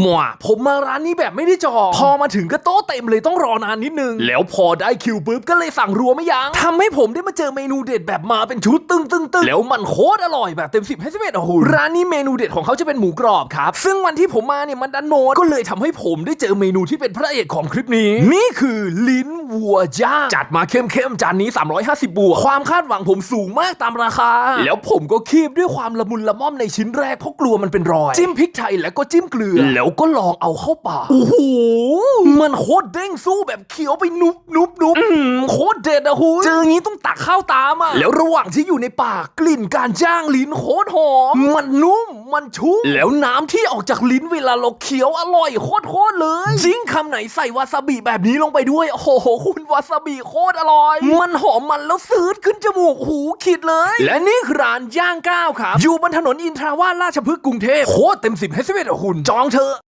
หมวผมมาร้านนี้แบบไม่ได้จองพอมาถึงก็โต๊ะเต็มเลยต้องรอนานนิดนึง แล้วพอได้คิวปุ๊บก็เลยสั่งรัวไม่ยัง้งทำให้ผมได้มาเจอเมนูเด็ดแบบมาเป็นชุดตึงตึงตึงแล้วมันโคตรอร่อยแบบเต็มสิบให้สิบเอ็ดโอ้โหร้านนี้เมนูเด็ดของเขาจะเป็นหมูกรอบครับ ซึ่งวันที่ผมมาเนี่ยมันดันโนดก็เลยทำให้ผมได้เจอเมนูที่เป็นพระเอกของคลิปนี้ นี่คือลิ้นวัวย่างจัดมาเข้มๆจานนี้ 350 บวกความคาดหวังผมสูงมากตามราคา แล้วผมก็คีบด้วยความละมุนละม่อมในชิ้นแรกเพราะกลัวมันเป็นรอย จิ้มพริกไทยแล้วก็จิ้มเกลือแล้วก็ลองเอาเข้าปากโอ้โห มันโคตรเด้งสู้แบบเคี้ยวไปนุบนุบนุบอื้อหือโคตรเด็ดอะคุณเจองี้ต้องตักข้าวตามอะแล้วระหว่างที่อยู่ในปากกลิ่นการย่างลิ้นโคตรหอม มันนุ่มมันชุ่มแล้วน้ำที่ออกจากลิ้นเวลาเราเคี้ยวอร่อยโคตรโคตรๆเลยยิ่งคำไหนใส่วาซาบิแบบนี้ลงไปด้วยโอ้โหคุณวาซาบิโคตรอร่อย มันหอมมันแล้วซืดขึ้นจมูกหูขีดเลย และนี่คือร้านย่างก้าวครับอยู่บนถนนอินทราวาสราชพฤกษ์กรุงเทพโคตรเต็มสิบให้สิบเอ็ดอะคุณจองเธอะ